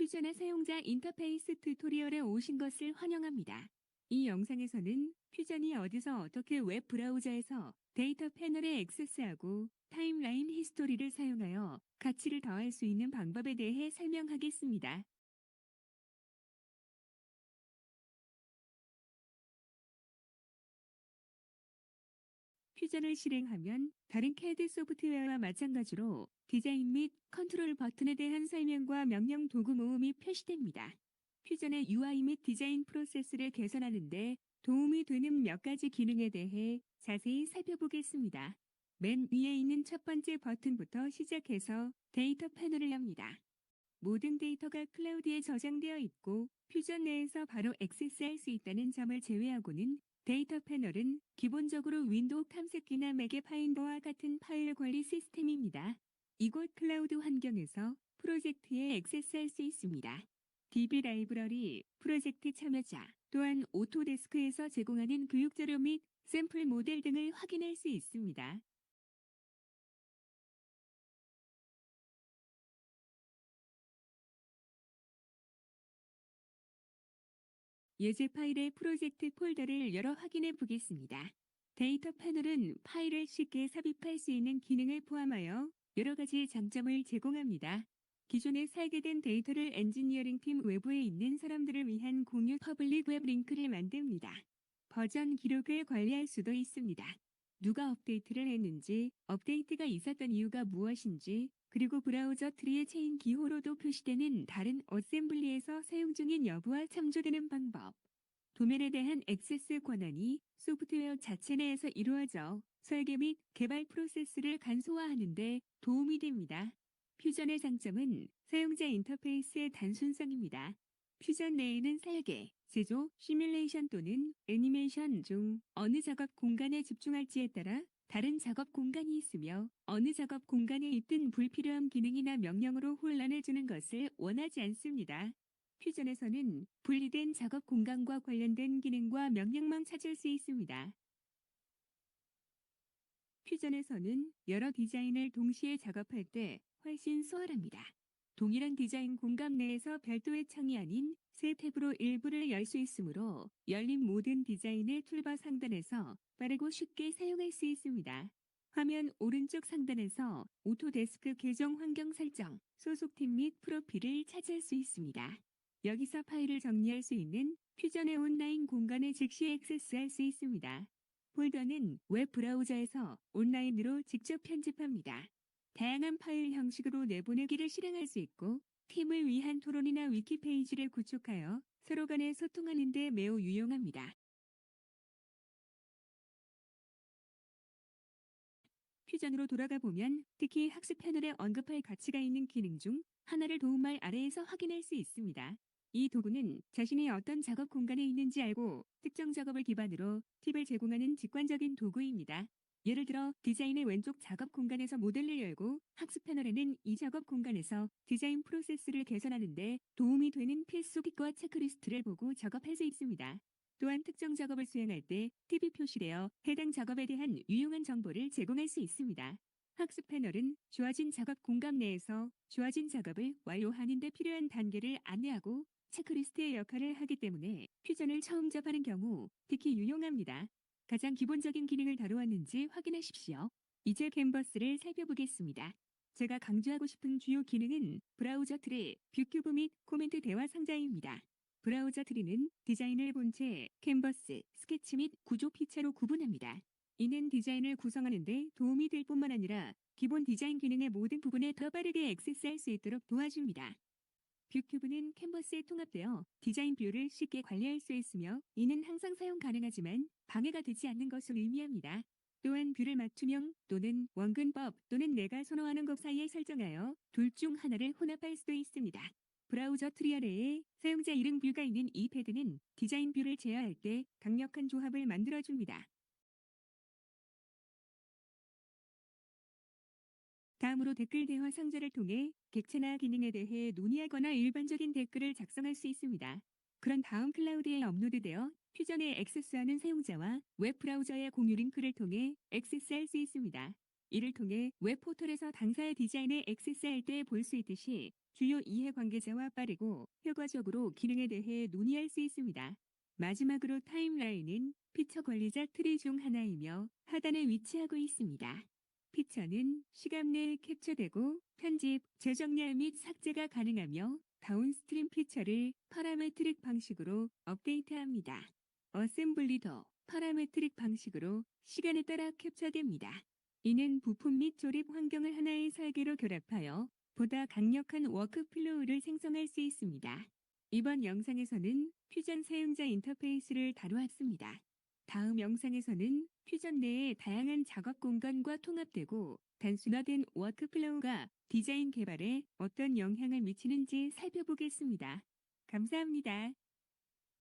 퓨전의 사용자 인터페이스 튜토리얼에 오신 것을 환영합니다. 이 영상에서는 퓨전이 어디서 어떻게 웹 브라우저에서 데이터 패널에 액세스하고 타임라인 히스토리를 사용하여 가치를 더할 수 있는 방법에 대해 설명하겠습니다. 퓨전을 실행하면 다른 CAD 소프트웨어와 마찬가지로 디자인 및 컨트롤 버튼에 대한 설명과 명령 도구 모음이 표시됩니다. 퓨전의 UI 및 디자인 프로세스를 개선하는 데 도움이 되는 몇 가지 기능에 대해 자세히 살펴보겠습니다. 맨 위에 있는 첫 번째 버튼부터 시작해서 데이터 패널을 엽니다. 모든 데이터가 클라우드에 저장되어 있고 퓨전 내에서 바로 액세스할 수 있다는 점을 제외하고는 데이터 패널은 기본적으로 윈도우 탐색기나 맥의 파인더와 같은 파일 관리 시스템입니다. 이곳 클라우드 환경에서 프로젝트에 액세스할 수 있습니다. DB 라이브러리, 프로젝트 참여자, 또한 오토데스크에서 제공하는 교육자료 및 샘플 모델 등을 확인할 수 있습니다. 예제 파일의 프로젝트 폴더를 열어 확인해 보겠습니다. 데이터 패널은 파일을 쉽게 삽입할 수 있는 기능을 포함하여 여러 가지 장점을 제공합니다. 기존에 설계된 데이터를 엔지니어링 팀 외부에 있는 사람들을 위한 공유 퍼블릭 웹 링크를 만듭니다. 버전 기록을 관리할 수도 있습니다. 누가 업데이트를 했는지, 업데이트가 있었던 이유가 무엇인지, 그리고 브라우저 트리의 체인 기호로도 표시되는 다른 어셈블리에서 사용 중인 여부와 참조되는 방법. 도면에 대한 액세스 권한이 소프트웨어 자체 내에서 이루어져 설계 및 개발 프로세스를 간소화하는 데 도움이 됩니다. 퓨전의 장점은 사용자 인터페이스의 단순성입니다. 퓨전 내에는 설계, 제조, 시뮬레이션 또는 애니메이션 중 어느 작업 공간에 집중할지에 따라 다른 작업 공간이 있으며 어느 작업 공간에 있든 불필요한 기능이나 명령으로 혼란을 주는 것을 원하지 않습니다. 퓨전에서는 분리된 작업 공간과 관련된 기능과 명령만 찾을 수 있습니다. 퓨전에서는 여러 디자인을 동시에 작업할 때 훨씬 수월합니다. 동일한 디자인 공간 내에서 별도의 창이 아닌 세 탭으로 일부를 열 수 있으므로 열린 모든 디자인을 툴바 상단에서 빠르고 쉽게 사용할 수 있습니다. 화면 오른쪽 상단에서 오토데스크 계정 환경 설정, 소속팀 및 프로필을 찾을 수 있습니다. 여기서 파일을 정리할 수 있는 퓨전의 온라인 공간에 즉시 액세스할 수 있습니다. 폴더는 웹 브라우저에서 온라인으로 직접 편집합니다. 다양한 파일 형식으로 내보내기를 실행할 수 있고 팀을 위한 토론이나 위키 페이지를 구축하여 서로 간에 소통하는 데 매우 유용합니다. 퓨전으로 돌아가 보면 특히 학습 패널에 언급할 가치가 있는 기능 중 하나를 도움말 아래에서 확인할 수 있습니다. 이 도구는 자신이 어떤 작업 공간에 있는지 알고 특정 작업을 기반으로 팁을 제공하는 직관적인 도구입니다. 예를 들어 디자인의 왼쪽 작업 공간에서 모델을 열고 학습 패널에는 이 작업 공간에서 디자인 프로세스를 개선하는 데 도움이 되는 필수 기과 체크리스트를 보고 작업할 수 있습니다. 또한 특정 작업을 수행할 때 팁이 표시되어 해당 작업에 대한 유용한 정보를 제공할 수 있습니다. 학습 패널은 주어진 작업 공간 내에서 주어진 작업을 완료하는 데 필요한 단계를 안내하고 체크리스트의 역할을 하기 때문에 퓨전을 처음 접하는 경우 특히 유용합니다. 가장 기본적인 기능을 다루었는지 확인하십시오. 이제 캔버스를 살펴보겠습니다. 제가 강조하고 싶은 주요 기능은 브라우저 트리, 뷰큐브 및 코멘트 대화 상자입니다. 브라우저 트리는 디자인을 본체, 캔버스, 스케치 및 구조 피처로 구분합니다. 이는 디자인을 구성하는 데 도움이 될 뿐만 아니라 기본 디자인 기능의 모든 부분에 더 빠르게 액세스할 수 있도록 도와줍니다. 뷰큐브는 캔버스에 통합되어 디자인 뷰를 쉽게 관리할 수 있으며 이는 항상 사용 가능하지만 방해가 되지 않는 것을 의미합니다. 또한 뷰를 맞춤형 또는 원근법 또는 내가 선호하는 것 사이에 설정하여 둘 중 하나를 혼합할 수도 있습니다. 브라우저 트리 아래에 사용자 이름 뷰가 있는 이 패드는 디자인 뷰를 제어할 때 강력한 조합을 만들어줍니다. 다음으로 댓글 대화 상자를 통해 객체나 기능에 대해 논의하거나 일반적인 댓글을 작성할 수 있습니다. 그런 다음 클라우드에 업로드되어 퓨전에 액세스하는 사용자와 웹 브라우저의 공유 링크를 통해 액세스할 수 있습니다. 이를 통해 웹 포털에서 당사의 디자인에 액세스할 때 볼 수 있듯이 주요 이해관계자와 빠르고 효과적으로 기능에 대해 논의할 수 있습니다. 마지막으로 타임라인은 피처 관리자 트리 중 하나이며 하단에 위치하고 있습니다. 피처는 시간 내에 캡처되고 편집, 재정렬 및 삭제가 가능하며 다운스트림 피처를 파라메트릭 방식으로 업데이트합니다. 어셈블리도 파라메트릭 방식으로 시간에 따라 캡처됩니다. 이는 부품 및 조립 환경을 하나의 설계로 결합하여 보다 강력한 워크플로우를 생성할 수 있습니다. 이번 영상에서는 퓨전 사용자 인터페이스를 다루었습니다. 다음 영상에서는 퓨전 내의 다양한 작업 공간과 통합되고 단순화된 워크플로우가 디자인 개발에 어떤 영향을 미치는지 살펴보겠습니다. 감사합니다.